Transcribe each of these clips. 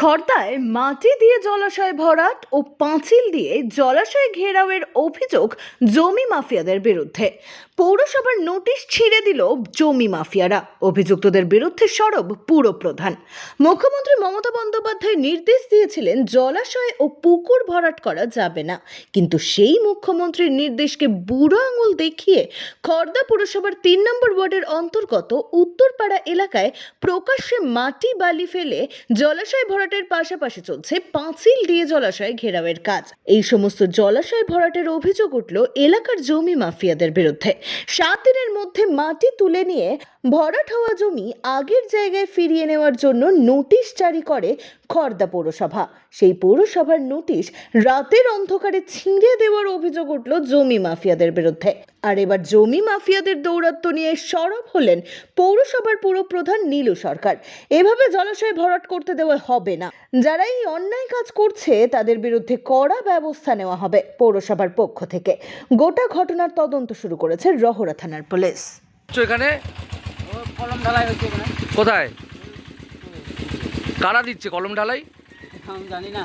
খর্দায় মাটি দিয়ে জলাশয় ভরাট ও পাঁচিল দিয়ে জলাশয় ঘেরাওয়ের অভিযোগ জমি মাফিয়াদের বিরুদ্ধে। পৌরসভার নোটিশ ছিঁড়ে দিল জমি মাফিয়ারা। অভিযুক্তদের বিরুদ্ধে সরব পুরপ্রধান। মুখ্যমন্ত্রী মমতা বন্দ্যোপাধ্যায় নির্দেশ দিয়েছিলেন জলাশয় ও পুকুর ভরাট করা যাবে না। কিন্তু সেই মুখ্যমন্ত্রীর নির্দেশকে বুড়ো আঙুল দেখিয়ে খর্দা পুরসভার তিন নম্বর ওয়ার্ডের অন্তর্গত উত্তরপাড়া এলাকায় প্রকাশ্যে মাটি বালি ফেলে জলাশয় ভরাটের পাশাপাশি চলছে পাঁচিল দিয়ে জলাশয় ঘেরাওয়ের কাজ। এই সমস্ত জলাশয় ভরাটের অভিযোগ উঠল এলাকার জমি মাফিয়াদের বিরুদ্ধে। সাত দিনের মধ্যে মাটি তুলে নিয়ে ভরাট হওয়া জমি আগের জায়গায় ফিরিয়ে নেওয়ার জন্য নোটিশ জারি করে খর্দা পৌরসভা। সেই পৌরসভার নোটিশ রাতের অন্ধকারে ছিঁড়ে দেওয়ার অভিযোগ উঠল জমি মাফিয়াদের বিরুদ্ধে। আর এবার জমি মাফিয়াদের দৌরাত্ম্য নিয়ে সরব হলেন পৌরসভার পুরপ্রধান নীলু সরকার। এভাবে জলাশয় ভরাট করতে দেওয়া হবে না। যারা এই অন্যায় কাজ করছে, তাদের বিরুদ্ধে কড়া ব্যবস্থা নেওয়া হবে পৌরসভার পক্ষ থেকে। গোটা ঘটনার তদন্ত শুরু করেছে রহরা থানার পুলিশ। এখানে কোথায়? কারা দিচ্ছে কলম ঢালাই? আমি জানি না।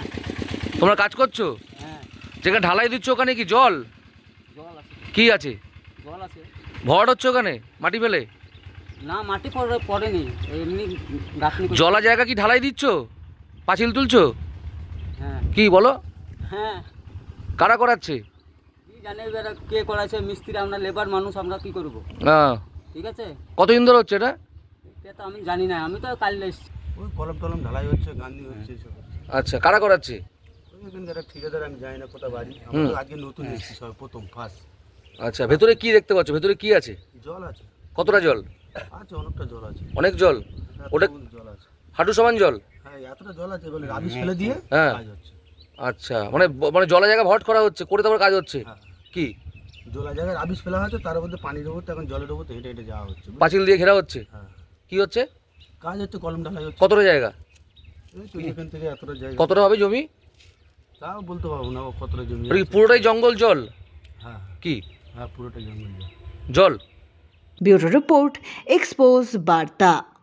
তোমরা কাজ করছ? হ্যাঁ। যেখানে ঢালাই দিচ্ছ ওখানে কি জল? জল আছে। কি আছে? জল আছে। ভরাট হচ্ছে ওখানে? মাটি ফেলে? না মাটি পড়ে পড়েনি। এমনি জলা জায়গা কি ঢালাই দিচ্ছ? পাঁচিল তুলছো? হ্যাঁ। কি বলো? হ্যাঁ। কারা করাচ্ছে? কি জানে কে করাছে মিস্ত্রি আমরা লেবার মানুষ আমরা কি করব? হ্যাঁ ঠিক আছে? কতদিন ধরে হচ্ছে এটা? এটা তো আমি জানি না আমি তো কাল এসেছি। ওই কলম টলম ঢালাই হচ্ছে গান্ধি হচ্ছে এসব আচ্ছা কারা করাচ্ছে? ঠিকাদার আমি জানি না বাড়ি। হুম। আমরা তো আজকে নতুন এসেছি সব প্রথম ফার্স্ট আচ্ছা ভেতরে কি দেখতে পাচ্ছ? ভেতরে কি আছে? জল আছে। কতটা জল? আছে অনেকটা জল আছে। অনেক জল? ওটা জল আছে। হাঁটু সমান জল? হ্যাঁ এতটা জল আছে বলে রাবিশ ফেলে দিয়ে হ্যাঁ। কাজ হচ্ছে। আচ্ছা মানে মানে জলা জায়গা ভট করা হচ্ছে করে তারপর কাজ হচ্ছে? হ্যাঁ। কি? জলা জায়গায় রাবিশ ফেলা হচ্ছে তার মধ্যে পানির উপর এখন জলের উপর হেঁটে হেঁটে যাওয়া হচ্ছে পাঁচিল দিয়ে ঘেরা হচ্ছে? হ্যাঁ। কি হচ্ছে? কাজ হচ্ছে কলম ঢালাই হচ্ছে। কতটা জায়গা? এই তো এখান থেকে এতটা জায়গা। কতটা হবে জমি? তাও বলতে পারব না ও কতটা জমি আছে। পুরোটাই জঙ্গল জল? হ্যাঁ। কি? হ্যাঁ পুরোটা জঙ্গল জল। জল? ব্যুরো রিপোর্ট এক্সপোজ বার্তা।